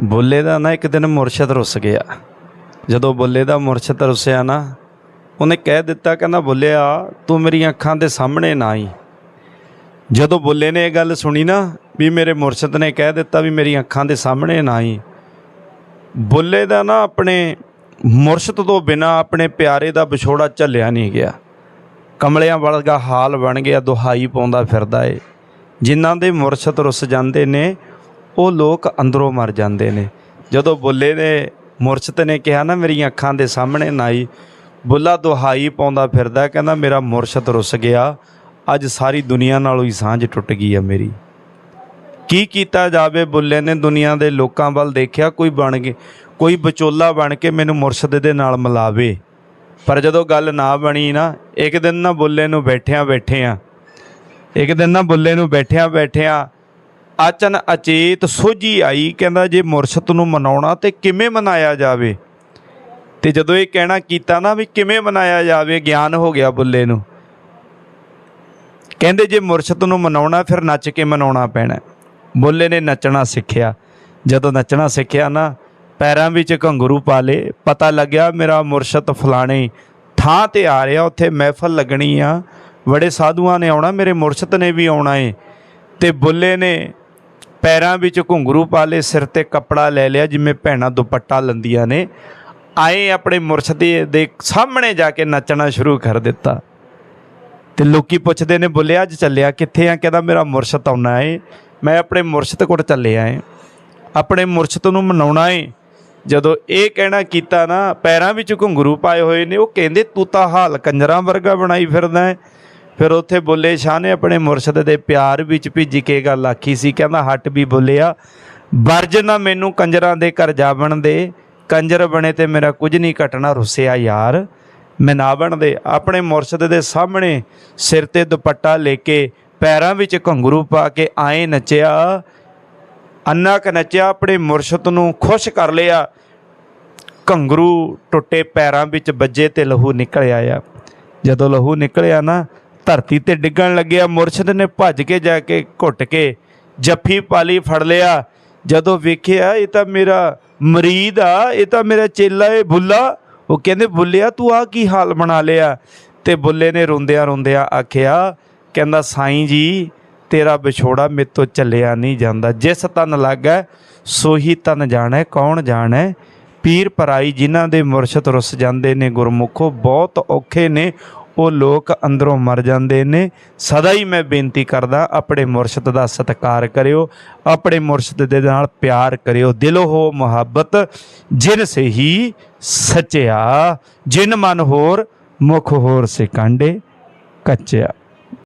ਬੁੱਲੇ ਦਾ ਨਾ ਇੱਕ ਦਿਨ ਮੁਰਸ਼ਦ ਰੁੱਸ ਗਿਆ। ਜਦੋਂ ਬੁੱਲੇ ਦਾ ਮੁਰਸ਼ਦ ਰੁੱਸਿਆ ਨਾ, ਉਹਨੇ ਕਹਿ ਦਿੱਤਾ, ਕਹਿੰਦਾ ਬੁੱਲਿਆ ਤੂੰ ਮੇਰੀਆਂ ਅੱਖਾਂ ਦੇ ਸਾਹਮਣੇ ਨਾ ਆਈ। ਜਦੋਂ ਬੁੱਲੇ ਨੇ ਇਹ ਗੱਲ ਸੁਣੀ ਨਾ, ਵੀ ਮੇਰੇ ਮੁਰਸ਼ਦ ਨੇ ਕਹਿ ਦਿੱਤਾ ਵੀ ਮੇਰੀਆਂ ਅੱਖਾਂ ਦੇ ਸਾਹਮਣੇ ਨਾ ਆਈ, ਬੁੱਲੇ ਦਾ ਨਾ ਆਪਣੇ ਮੁਰਸ਼ਦ ਤੋਂ ਬਿਨਾ ਆਪਣੇ ਪਿਆਰੇ ਦਾ ਵਿਛੋੜਾ ਝੱਲਿਆ ਨਹੀਂ ਗਿਆ। ਕਮਲਿਆਂ ਵਰਗਾ ਹਾਲ ਬਣ ਗਿਆ, ਦੁਹਾਈ ਪਾਉਂਦਾ ਫਿਰਦਾ ਏ। ਜਿਨ੍ਹਾਂ ਦੇ ਮੁਰਸ਼ਦ ਰੁੱਸ ਜਾਂਦੇ ਨੇ ਉਹ ਲੋਕ ਅੰਦਰੋਂ ਮਰ ਜਾਂਦੇ ਨੇ। ਜਦੋਂ ਬੁੱਲੇ ਨੇ ਮੁਰਸ਼ਦ ਨੇ ਕਿਹਾ ਨਾ, ਮੇਰੀਆਂ ਅੱਖਾਂ ਦੇ ਸਾਹਮਣੇ ਨਾਈ ਬੁੱਲਾ ਦੁਹਾਈ ਪਾਉਂਦਾ ਫਿਰਦਾ, ਕਹਿੰਦਾ, ਮੇਰਾ ਮੁਰਸ਼ਦ ਰੁੱਸ ਗਿਆ। ਅੱਜ ਸਾਰੀ ਦੁਨੀਆ ਨਾਲੋਂ ਹੀ ਸਾਂਝ ਟੁੱਟ ਗਈ ਆ ਮੇਰੀ। ਕੀ ਕੀਤਾ ਜਾਵੇ ਬੁੱਲੇ ਨੇ? ਦੁਨੀਆ ਦੇ ਲੋਕਾਂ ਵੱਲ ਦੇਖਿਆ, ਕੋਈ ਬਣ ਕੇ, ਕੋਈ ਵਿਚੋਲਾ ਬਣ ਕੇ ਮੈਨੂੰ ਮੁਰਸ਼ਦ ਦੇ ਨਾਲ ਮਿਲਾਵੇ। ਪਰ ਜਦੋਂ ਗੱਲ ਨਾ ਬਣੀ ਨਾ, ਇੱਕ ਦਿਨ ਨਾ ਬੁੱਲੇ ਨੂੰ ਬੈਠਿਆਂ ਬੈਠਿਆਂ ਇੱਕ ਦਿਨ ਨਾ ਬੁੱਲੇ ਨੂੰ ਬੈਠਿਆਂ ਬੈਠਿਆਂ ਅਚਨ ਅਚੇਤ ਸੋਝੀ ਆਈ। ਕਹਿੰਦਾ, ਜੇ ਮੁਰਸ਼ਦ ਨੂੰ ਮਨਾਉਣਾ ਤੇ ਕਿਵੇਂ ਮਨਾਇਆ ਜਾਵੇ? ਤੇ ਜਦੋਂ ਇਹ ਕਹਿਣਾ ਕੀਤਾ ਨਾ ਵੀ ਕਿਵੇਂ ਮਨਾਇਆ ਜਾਵੇ, ਗਿਆਨ ਹੋ ਗਿਆ ਬੁੱਲੇ ਨੂੰ। ਕਹਿੰਦੇ, ਜੇ ਮੁਰਸ਼ਦ ਨੂੰ ਮਨਾਉਣਾ, ਫਿਰ ਨੱਚ ਕੇ ਮਨਾਉਣਾ ਪੈਣਾ। ਬੁੱਲੇ ਨੇ ਨੱਚਣਾ ਸਿੱਖਿਆ। ਜਦੋਂ ਨੱਚਣਾ ਸਿੱਖਿਆ ਨਾ, ਪੈਰਾਂ ਵਿੱਚ ਘੰਗਰੂ ਪਾ ਲੇ ਪਤਾ ਲੱਗਿਆ, ਮੇਰਾ ਮੁਰਸ਼ਦ ਫਲਾਣੇ ਥਾਂ ਤੇ ਆ ਰਿਹਾ। ਉੱਥੇ ਮਹਿਫਲ ਲੱਗਣੀ ਆ। ਬੜੇ ਸਾਧੂਆਂ ਨੇ ਆਉਣਾ, ਮੇਰੇ ਮੁਰਸ਼ਦ ਨੇ ਵੀ ਆਉਣਾ ਏ। ਤੇ ਬੁੱਲੇ ਨੇ ਪੈਰਾਂ ਵਿੱਚ ਘੁੰਗਰੂ ਪਾ ਲੇ ਸਿਰ ਤੇ ਕੱਪੜਾ ਲੈ ਲਿਆ, ਜਿਵੇਂ ਭੈਣਾਂ ਦੁਪੱਟਾ ਲੰਦੀਆਂ ਨੇ। ਆਏ ਆਪਣੇ ਮੁਰਸ਼ਦ ਦੇ ਸਾਹਮਣੇ ਜਾ ਕੇ ਨੱਚਣਾ ਸ਼ੁਰੂ ਕਰ ਦਿੱਤਾ। ਤੇ ਲੋਕੀ ਪੁੱਛਦੇ ਨੇ ਬੁੱਲਿਆ ਅੱਜ ਚੱਲਿਆ ਕਿੱਥੇ ਆ? ਕਹਿੰਦਾ, ਮੇਰਾ ਮੁਰਸ਼ਦ ਆਉਣਾ ਏ। ਮੈਂ ਆਪਣੇ ਮੁਰਸ਼ਦ ਕੋਲ ਚੱਲਿਆ ਏ। ਆਪਣੇ ਮੁਰਸ਼ਦ ਨੂੰ ਮਨਾਉਣਾ ਏ। ਜਦੋਂ ਇਹ ਕਹਿਣਾ ਕੀਤਾ ਨਾ, ਪੈਰਾਂ ਵਿੱਚ ਘੁੰਗਰੂ ਪਾਏ ਹੋਏ ਨੇ, ਉਹ ਕਹਿੰਦੇ, ਤੂੰ ਤਾਂ ਹਾਲ ਕੰਜਰਾਂ ਵਰਗਾ ਬਣਾਈ ਫਿਰਦਾ ਏ। ਫਿਰ ਉੱਥੇ ਬੁੱਲੇ, ਸ਼ਾਹ ਨੇ ਆਪਣੇ ਮੁਰਸ਼ਦ ਦੇ ਪਿਆਰ ਵਿੱਚ ਭਿੱਜ ਕੇ ਗੱਲ ਆਖੀ ਸੀ। ਕਹਿੰਦਾ, ਹੱਟ ਵੀ ਬੋਲਿਆ, ਵਰਜ ਨਾ ਮੈਨੂੰ ਕੰਜਰਾਂ ਦੇ ਘਰ ਜਾਵਣ ਦੇ। ਕੰਜਰ ਬਣੇ ਤੇ ਮੇਰਾ ਕੁਝ ਨਹੀਂ ਘਟਣਾ, ਰੁੱਸਿਆ ਯਾਰ। ਮੈਂ ਨਾ ਬਣਦੇ ਆਪਣੇ ਮੁਰਸ਼ਦ ਦੇ ਸਾਹਮਣੇ ਸਿਰ ਤੇ ਦੁਪੱਟਾ ਲੈ ਕੇ ਪੈਰਾਂ ਵਿੱਚ ਘੰਗਰੂ ਪਾ ਕੇ ਆਏ ਨੱਚਿਆ। ਅੰਨਾ ਕ ਨੱਚਿਆ, ਆਪਣੇ ਮੁਰਸ਼ਦ ਨੂੰ ਖੁਸ਼ ਕਰ ਲਿਆ। ਘੰਗਰੂ ਟੁੱਟੇ ਪੈਰਾਂ ਵਿੱਚ ਵੱਜੇ ਤੇ ਲਹੂ ਨਿਕਲ ਆਇਆ। ਜਦੋਂ ਲਹੂ ਨਿਕਲਿਆ ਨਾ ਧਰਤੀ ਤੇ ਡਿੱਗਣ ਲੱਗਿਆ। ਮੁਰਸ਼ਦ ਨੇ ਭੱਜ ਕੇ ਜਾ ਕੇ ਘੁੱਟ ਕੇ ਜੱਫੀ ਪਾਲੀ, ਫੜ ਲਿਆ। ਜਦੋਂ ਵੇਖਿਆ, ਇਹ ਤਾਂ ਮੇਰਾ ਮਰੀਦ ਆ, ਇਹ ਤਾਂ ਮੇਰਾ ਚੇਲਾ ਏ ਬੁੱਲਾ। ਉਹ ਕਹਿੰਦੇ, ਬੁੱਲਿਆ, ਤੂੰ ਆ ਕੀ ਹਾਲ ਬਣਾ ਲਿਆ? ਤੇ ਬੁੱਲੇ ਨੇ ਰੋਂਦਿਆਂ ਰੋਂਦਿਆਂ ਆਖਿਆ, ਕਹਿੰਦਾ, ਸਾਈਂ ਜੀ, ਤੇਰਾ ਵਿਛੋੜਾ ਮੇਰੇ ਤੋਂ ਚੱਲਿਆ ਨਹੀਂ ਜਾਂਦਾ। ਜਿਸ ਤਨ ਲੱਗਾ ਸੋਹੀ ਤਨ ਜਾਣੈ, ਕੌਣ ਜਾਣੈ? ਪੀਰ ਪਰਾਈ, ਜਿਨ੍ਹਾਂ ਦੇ ਮੁਰਸ਼ਦ ਰੁੱਸ ਜਾਂਦੇ ਨੇ ਗੁਰਮੁਖੋ, ਬਹੁਤ ਔਖੇ ਨੇ। ਉਹ ਲੋਕ ਅੰਦਰੋਂ ਮਰ ਜਾਂਦੇ ਨੇ। ਸਦਾ ਹੀ ਮੈਂ ਬੇਨਤੀ ਕਰਦਾ, ਆਪਣੇ ਮੁਰਸ਼ਦ ਦਾ ਸਤਿਕਾਰ ਕਰਿਓ, ਆਪਣੇ ਮੁਰਸ਼ਦ ਦੇ ਨਾਲ ਪਿਆਰ ਕਰਿਓ। ਦਿਲੋਂ ਹੋ ਮੁਹੱਬਤ, ਜਿਨ ਸਹੀ ਹੀ ਸਚਿਆ, ਜਿਨ ਮਨ ਹੋਰ ਮੁਖ ਹੋਰ ਸੇ ਕਾਂਡੇ ਕੱਚਿਆ।